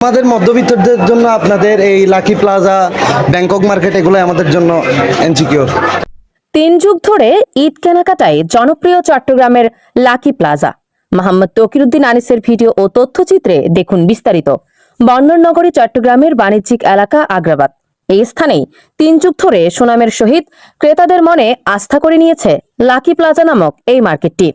আমাদের মধ্যবিত্তদের জন্য আপনাদের এই লাকি প্লাজা ব্যাংকক মার্কেট এগুলো আমাদের জন্য ইনসিকিউর তিন যুগ ধরে ঈদ কেনাকাটায় জনপ্রিয় চট্টগ্রামের লাকি প্লাজা মোহাম্মদ তকিরুদ্দিন আনিসের ভিডিও ও তথ্যচিত্রে দেখুন বিস্তারিত। বন্দরনগরী চট্টগ্রামের বাণিজ্যিক এলাকা আগ্রাবাদ। এই স্থানেই তিন যুগ ধরে সুনামের সহিত ক্রেতাদের মনে আস্থা করে নিয়েছে লাকি প্লাজা নামক এই মার্কেটটি।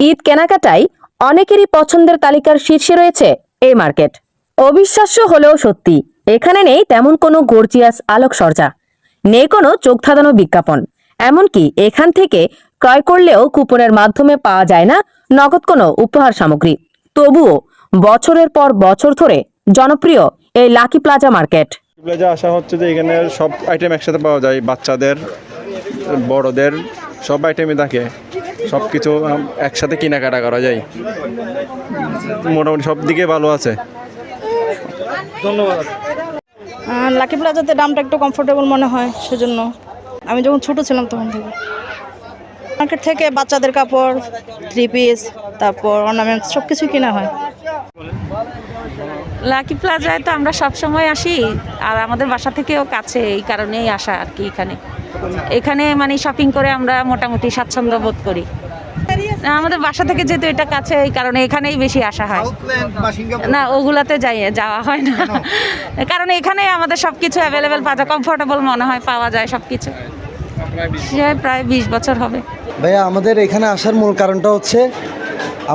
ঈদ কেনাকাটায় অনেকেরই পছন্দের তালিকার শীর্ষে রয়েছে এই মার্কেট। অবিশ্বাস্য হলেও সত্যি, এখানে নেই তেমন কোনো গর্জিয়াস আলোকসজ্জা। নেই কোনো চোখ ধাঁধানো বিজ্ঞাপন। এমনকি এখান থেকে ক্রয় করলেও কুপনের মাধ্যমে পাওয়া যায় না নগদ কোনো উপহার সামগ্রী। তবুও বছরের পর বছর ধরে জনপ্রিয় এই লাকি প্লাজা মার্কেট। প্লাজা আসা হচ্ছে যে এখানে সব আইটেম একসাথে পাওয়া যায়, বাচ্চাদের, বড়দের, সব আইটেমই থাকে। সব কিছু একসাথে কেনাকাটা করা যায়। মোটামুটি সব দিকে ভালো আছে। লাকি প্লাজাতে দামটা একটু কমফোর্টেবল মনে হয় সেজন্য। আমি যখন ছোট ছিলাম তখন থেকে। মার্কেট থেকে বাচ্চাদের কাপড় থ্রি পিস তারপর অর্নামেন্টস সব কিছু কেনা হয়। লাকি প্লাজায় তো আমরা সব সময় আসি আর আমাদের বাসা থেকেও কাছে এই কারণেই আসা আর কি এখানে। এখানে মানে শপিং করে আমরা মোটামুটি স্বাচ্ছন্দ্য বোধ করি। আমাদের বাসা থেকে যেহেতু এটা কাছে এই কারণে এখানেই বেশি আসা হয়। না ওগুলাতে যাই যাওয়া হয় না। কারণ এখানে আমাদের সব কিছু অ্যাভেলেবেল পাওয়া যায় কমফোর্টেবল মনে হয় পাওয়া যায় সব কিছু সে প্রায় বিশ বছর হবে। ভাইয়া আমাদের এখানে আসার মূল কারণটা হচ্ছে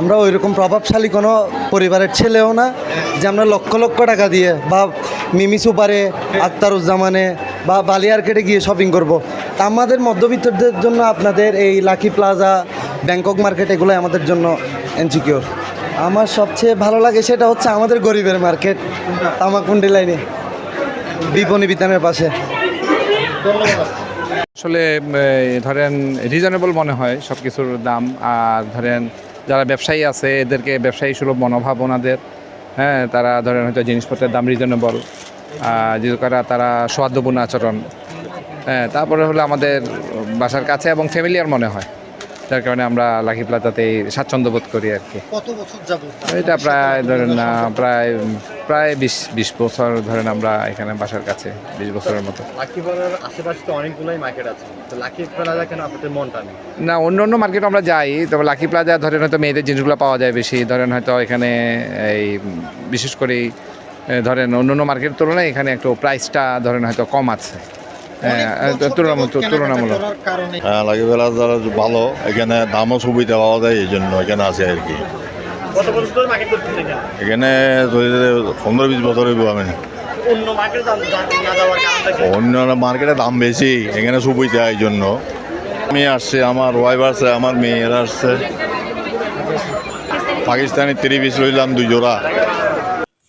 আমরা ওই রকম প্রভাবশালী কোনো পরিবারের ছেলেও না যে আমরা লক্ষ লক্ষ টাকা দিয়ে বা মিমি সুপারে আক্তারুজ্জামানে বা বালিয়ারকেটে গিয়ে শপিং করব। তা আমাদের মধ্যবিত্তদের জন্য আপনাদের এই লাকি প্লাজা ব্যাংকক মার্কেট এগুলো আমাদের জন্য ইনসিকিউর আমার সবচেয়ে ভালো লাগে সেটা হচ্ছে আমাদের গরিবের মার্কেট তামাকুন্ডি লাইনে, বিপণী বিতানের পাশে। আসলে ধরেন রিজনেবল মনে হয় সব কিছুর দাম। আর ধরেন যারা ব্যবসায়ী আছে, এদেরকে ব্যবসায়ী সুলভ মনোভাব ওনাদের। হ্যাঁ তারা ধরেন হয়তো জিনিসপত্রের দাম রিজনেবল যেহেতু করা, তারা সোয়াদ্যপূর্ণ আচরণ। হ্যাঁ তারপরে হলো আমাদের বাসার কাছে এবং ফ্যামিলিয়ার মনে হয়। যার কারণে আমরা লাকি প্লাজাতে স্বাচ্ছন্দ্য বোধ করি আর কি। কত বছর যাব এটা প্রায় ধরেন আহ, প্রায় প্রায় বিশ বিশ বছর ধরেন আমরা এখানে বাসার কাছে বিশ বছরের মতো। আশেপাশে তো অনেকগুলোই মার্কেট আছে। তো লাকি প্লাজা কেন আপনাদের মনটা নেই? না অন্য অন্য মার্কেট আমরা যাই তবে লাকি প্লাজা ধরেন হয়তো মেয়েদের জিনিসগুলো পাওয়া যায় বেশি। ধরেন হয়তো এখানে এই বিশেষ করে ধরেন অন্য অন্য মার্কেটের তুলনায় এখানে একটু প্রাইসটা ধরেন হয়তো কম আছে। তুলনামূলক। তুলনামূলক হ্যাঁ লাগে বেলা ভালো এখানে দামও সুবিধা পাওয়া যায় এই জন্য এখানে আছে আর কি। কত বছর ধরে মার্কেট করছেন এখানে? এখানে ধরে ধরে পনেরো বিশ বছর হইব আমি। অন্য মার্কেটে দাম বেশি এখানে সুবিধা এই জন্য। আমি আসছে আমার ওয়াইফ আসছে আমার মেয়েরা আসছে। পাকিস্তানি থ্রি পিস লইলাম দুই জোড়া।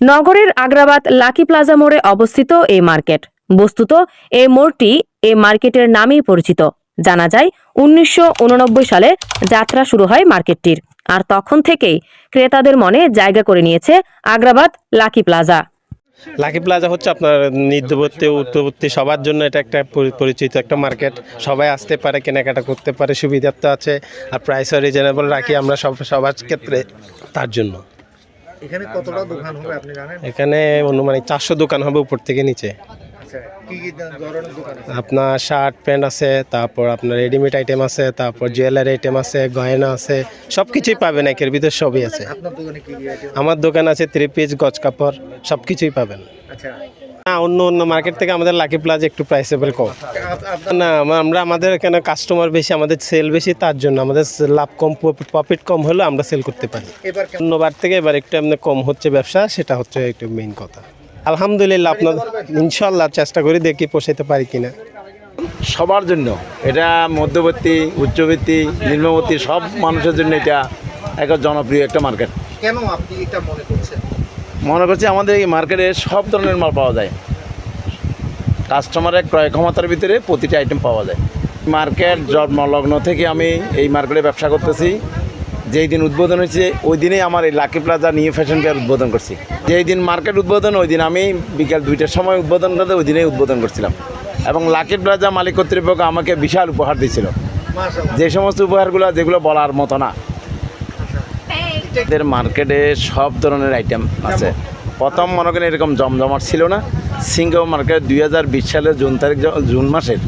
নগরের আগ্রাবাদ লাকি প্লাজা মোড়ে অবস্থিত এই মার্কেট। বস্তুত এই মোড়টি এই মার্কেটের নামেই পরিচিত। জানা যায় উনিশশো সালে যাত্রা শুরু হয় মার্কেটটির আর তখন থেকেই ক্রেতাদের মনে জায়গা করে নিয়েছে Agrabad lucky plaza. Lucky plaza হচ্ছে আপনার নিত্যবর্তী উত্তরবর্তী সবার জন্য এটা একটা পরিচিত একটা মার্কেট। সবাই আসতে পারে কেনাকাটা করতে পারে সুবিধা তো আছে আর প্রাইসও রিজনেবল রাখি আমরা সব সবার ক্ষেত্রে তার জন্য। এখানে কতটা দোকান হবে আপনি জানেন? এখানে অনুমানিক চারশো দোকান হবে উপর থেকে নিচে। আপনার শার্ট প্যান্ট আছে তারপর আপনার রেডিমেড আইটেম আছে তারপর জুয়েলারি আইটেম আছে গয়না আছে সব কিছুই পাবেন একের ভিতরে সবই আছে। আমার দোকান আছে থ্রি পিস গজ কাপড় সব কিছুই পাবেন। আচ্ছা। না অন্য অন্য মার্কেট থেকে আমাদের লাকি প্লাজা একটু প্রাইসেবল কম। না আমরা আমাদের এখানে কাস্টমার বেশি আমাদের সেল বেশি তার জন্য আমাদের লাভ কম প্রফিট কম হলেও আমরা সেল করতে পারি। অন্যবার থেকে এবার একটু এমনি কম হচ্ছে ব্যবসা সেটা হচ্ছে একটু মেইন কথা। আলহামদুলিল্লাহ আপনার ইনশাল্লাহ চেষ্টা করি দেখি পোষাইতে পারি কিনা। সবার জন্য। এটা মধ্যবর্তী উচ্চবর্তী নিম্নবর্তী সব মানুষের জন্য এটা একটা জনপ্রিয় একটা মার্কেট। কেন আপনি এটা মনে করছেন? মনে করছি আমাদের এই মার্কেটে সব ধরনের মাল পাওয়া যায়। কাস্টমারের ক্রয় ক্ষমতার ভিতরে প্রতিটা আইটেম পাওয়া যায়। মার্কেট জন্মলগ্ন থেকে আমি এই মার্কেটে ব্যবসা করতেছি। যেই দিন উদ্বোধন হয়েছে ওই দিনেই আমার এই lucky plaza new fashion fair উদ্বোধন করছি। যেই দিন মার্কেট উদ্বোধন ওই দিন আমি বিকাল দুইটার সময় উদ্বোধন করতে ওই দিনেই উদ্বোধন করছিলাম। এবং লাকি প্লাজা মালিক কর্তৃপক্ষ আমাকে বিশাল উপহার দিয়েছিল। যে সমস্ত উপহারগুলো যেগুলো বলার মতো না। এদের মার্কেটে সব ধরনের আইটেম আছে। প্রথম মনে করেন এরকম জমজমাট ছিল না। সিঙ্গাপুর মার্কেট দুই হাজার বিশ সালের জুন তারিখ জুন মাসের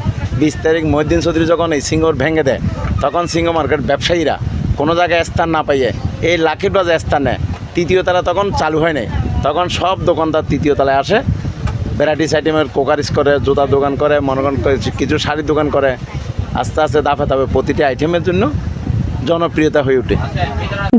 বিশ তারিখ মহিদ্দিন চৌধুরী যখন এই সিঙ্গর ভেঙে দেয় তখন সিঙ্গ মার্কেট ব্যবসায়ীরা কোনো জায়গায় স্থান না পাইয়ে এই লাখি প্লাজা স্থান তৃতীয় তলা তখন চালু হয় নাই। তখন সব দোকানদার তৃতীয় তলায় আসে। ভ্যারাইটিস আইটেমের কোকারিস করে, জুতার দোকান করে, মনে করেন কিছু শাড়ির দোকান করে, আস্তে আস্তে দাফে দাফে প্রতিটি আইটেমের জন্য জনপ্রিয়তা হয়ে ওঠে।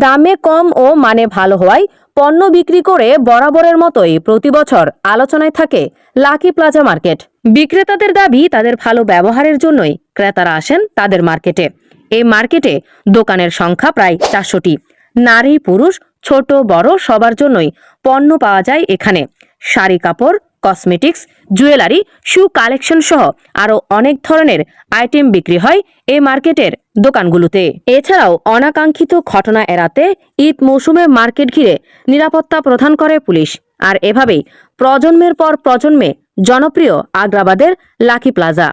দামে কম ও মানে ভালো হওয়ায় পণ্য বিক্রি করে বরাবরের মতোই প্রতি বছর আলোচনায় থাকে লাকি প্লাজা মার্কেট। বিক্রেতাদের দাবি, তাদের ভালো ব্যবহারের জন্যই ক্রেতারা আসেন তাদের মার্কেটে। এই মার্কেটে দোকানের সংখ্যা প্রায় চারশোটি। নারী, পুরুষ, ছোট, বড় সবার জন্যই পণ্য পাওয়া যায় এখানে। শাড়ি, কাপড়, কসমেটিক্স, জুয়েলারি, শু কালেকশন সহ আরও অনেক ধরনের আইটেম বিক্রি হয় এই মার্কেটের দোকানগুলোতে। এছাড়াও অনাকাঙ্ক্ষিত ঘটনা এড়াতে ঈদ মৌসুমে মার্কেট ঘিরে নিরাপত্তা প্রদান করে পুলিশ। আর এভাবেই প্রজন্মের পর প্রজন্মে জনপ্রিয় আগ্রাবাদের লাকি প্লাজা।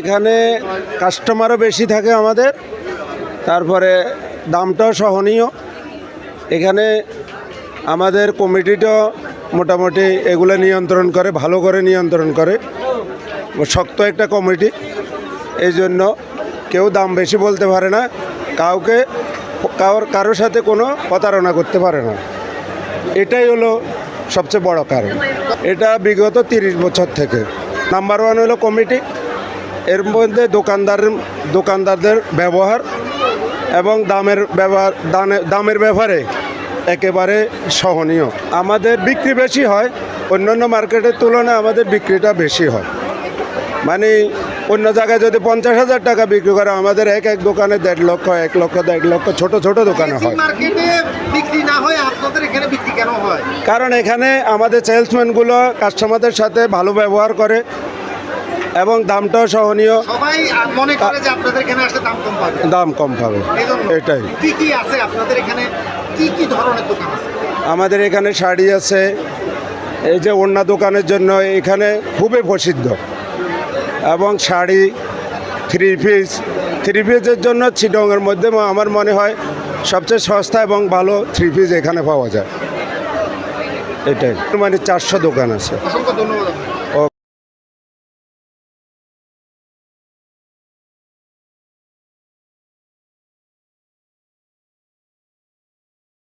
এখানে কাস্টমারও বেশি থাকে আমাদের, তারপরে দামটাও সহনীয়। এখানে আমাদের কমিটিটাও মোটামুটি এগুলো নিয়ন্ত্রণ করে, ভালো করে নিয়ন্ত্রণ করে। শক্ত একটা কমিটি এই জন্য কেউ দাম বেশি বলতে পারে না, কাউকে কারোর কারোর সাথে কোনো প্রতারণা করতে পারে না। এটাই হলো সবচেয়ে বড় কারণ। এটা বিগত তিরিশ বছর থেকে। নাম্বার ওয়ান হলো কমিটি এর মধ্যে দোকানদার দোকানদারদের ব্যবহার এবং দামের ব্যবহার দামের ব্যাপারে একেবারে সহনীয়। আমাদের বিক্রি বেশি হয় অন্যান্য মার্কেটের তুলনায় আমাদের বিক্রিটা বেশি হয়। মানে অন্য জায়গায় যদি পঞ্চাশ হাজার টাকা বিক্রি করে আমাদের এক এক দোকানে দেড় লক্ষ এক লক্ষ দেড় লক্ষ ছোট ছোট দোকানে হয়। কারণ এখানে আমাদের সেলসম্যানগুলো কাস্টমারদের সাথে ভালো ব্যবহার করে এবং দামটাও সহনীয়। সবাই মনে করে যে আপনাদের এখানে আসলে দাম কম পাবে। দাম কম পাবে। এটাই। কি কি আছে আপনাদের এখানে? কি কি ধরনের দোকান আছে? আমাদের এখানে শাড়ি আছে। এই যে অন্য দোকানের জন্য এখানে খুবই প্রসিদ্ধ। এবং শাড়ি থ্রি পিস থ্রি পিসের জন্য চিটংয়ের মধ্যে আমার মনে হয় সবচেয়ে সস্তা এবং ভালো থ্রি পিস এখানে পাওয়া যায়। এটাই। মানে চারশো দোকান আছে। অসংখ্য ধন্যবাদ।